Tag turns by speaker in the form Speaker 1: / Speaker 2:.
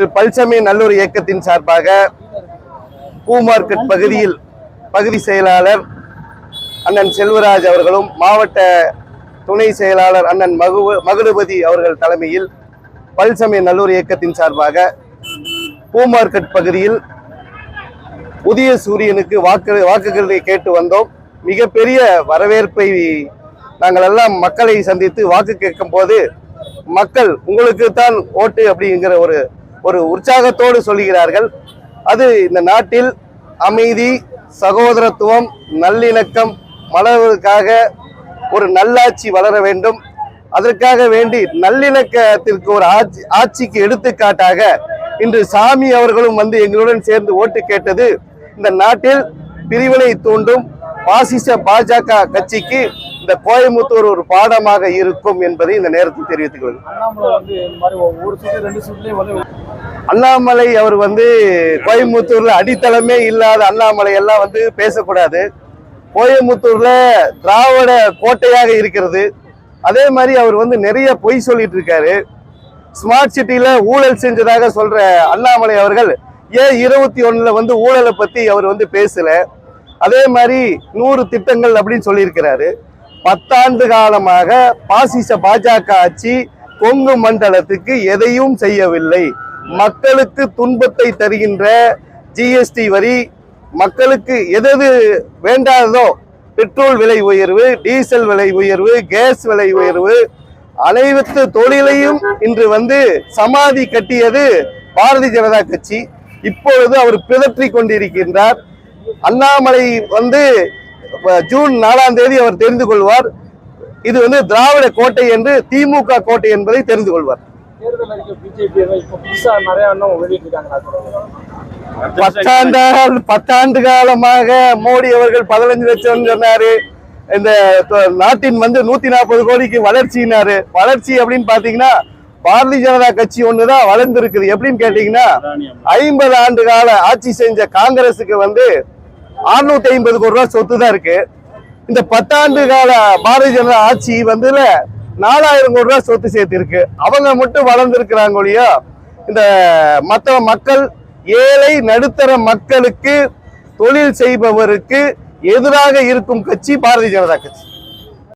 Speaker 1: திரு பல்சமி நல்லூர் இயக்கத்தின் சார்பாக பூ மார்க்கெட் பகுதியில் பகுதி செயலாளர் அண்ணன் செல்வராஜ் அவர்களும் மாவட்ட துணை செயலாளர் அண்ணன் மகு மகுடுபதி அவர்கள் தலைமையில் பல்சமய நல்லூர் இயக்கத்தின் சார்பாக பூ மார்க்கெட் பகுதியில் புதிய சூரியனுக்கு வாக்கு வாக்குகளை கேட்டு வந்தோம். மிகப்பெரிய வரவேற்பை நாங்கள் எல்லாம் மக்களை சந்தித்து வாக்கு கேட்கும் போது மக்கள் உங்களுக்கு தான் ஓட்டு அப்படிங்கிற ஒரு ஒரு உற்சாகத்தோடு சொல்கிறார்கள் அது இந்த நாட்டில் அமைதி சகோதரத்துவம் நல்லிணக்கம் மலர்வதற்காக ஒரு நல்லாட்சி வளர வேண்டும். அதற்காக வேண்டி நல்லிணக்கத்திற்கு ஒரு ஆட்சி ஆட்சிக்கு எடுத்துக்காட்டாக இன்று சாமி அவர்களும் வந்து எங்களுடன் சேர்ந்து ஓட்டு கேட்டது. இந்த நாட்டில் பிரிவினை தூண்டும் பாசிச பாஜக கட்சிக்கு இந்த கோயம்புத்தூர் ஒரு பாடமாக இருக்கும் என்பதை இந்த நேரத்தில் தெரிவித்துக் கொள்கிறேன்
Speaker 2: அண்ணாமலை
Speaker 1: அவர் வந்து கோயம்புத்தூர்ல அடித்தளமே இல்லாத அண்ணாமலை எல்லாம் வந்து பேசக்கூடாது. கோயம்புத்தூர்ல திராவிட கோட்டையாக இருக்கிறது. அதே மாதிரி அவர் வந்து நிறைய பொய் சொல்லிட்டு இருக்காரு. ஸ்மார்ட் சிட்டில ஊழல் செஞ்சதாக சொல்ற அண்ணாமலை அவர்கள் ஏன் இருபத்தி ஒண்ணுல வந்து ஊழலை பத்தி அவர் வந்து பேசல? அதே மாதிரி நூறு திட்டங்கள் அப்படின்னு சொல்லியிருக்கிறாரு. பத்தாண்டு காலமாக பாசிச பாஜக ஆட்சி கொங்கு மண்டலத்துக்கு எதையும் செய்யவில்லை. மக்களுக்கு துன்பத்தை தருகின்ற ஜிஎஸ்டி வரி மக்களுக்கு எதது வேண்டாததோ பெட்ரோல் விலை உயர்வு டீசல் விலை உயர்வு கேஸ் விலை உயர்வு அனைத்து தொழிலையும் இன்று வந்து சமாதி கட்டியது பாரதிய ஜனதா கட்சி. இப்பொழுது அவர் பிதற்றி கொண்டிருக்கின்றார். அண்ணாமலை வந்து ஜூன் நாலாம் தேதி அவர் தெரிந்து கொள்வார். இது வந்து திராவிட கோட்டை என்று திமுக கோட்டை என்பதை தெரிந்து கொள்வார். பத்தாண்டு பத்தாண்டு காலமாக மோடி அவர்கள் பதினஞ்சு லட்சம் சொன்னாரு. இந்த நாட்டின் வந்து நூத்தி நாற்பது கோடிக்கு வளர்ச்சினாரு வளர்ச்சி அப்படின்னு பாத்தீங்கன்னா பாரதிய ஜனதா கட்சி ஒண்ணுதான் வளர்ந்திருக்குது. எப்படின்னு கேட்டீங்கன்னா ஐம்பது ஆண்டு கால ஆட்சி செஞ்ச காங்கிரஸுக்கு வந்து அறுநூத்தி ஐம்பது கோடி ரூபாய் சொத்து தான் இருக்கு. இந்த பத்தாண்டு கால பாரதிய ஜனதா ஆட்சி வந்துல நாலாயிரம் கோடி ரூபாய் சொத்து சேர்த்திருக்கு. அவங்க மட்டும் வளர்ந்துருக்கிறாங்க ஒழிய இந்த மற்ற மக்கள் ஏழை நடுத்தர மக்களுக்கு தொழில் செய்பவருக்கு எதிராக இருக்கும் கட்சி பாரதிய ஜனதா கட்சி.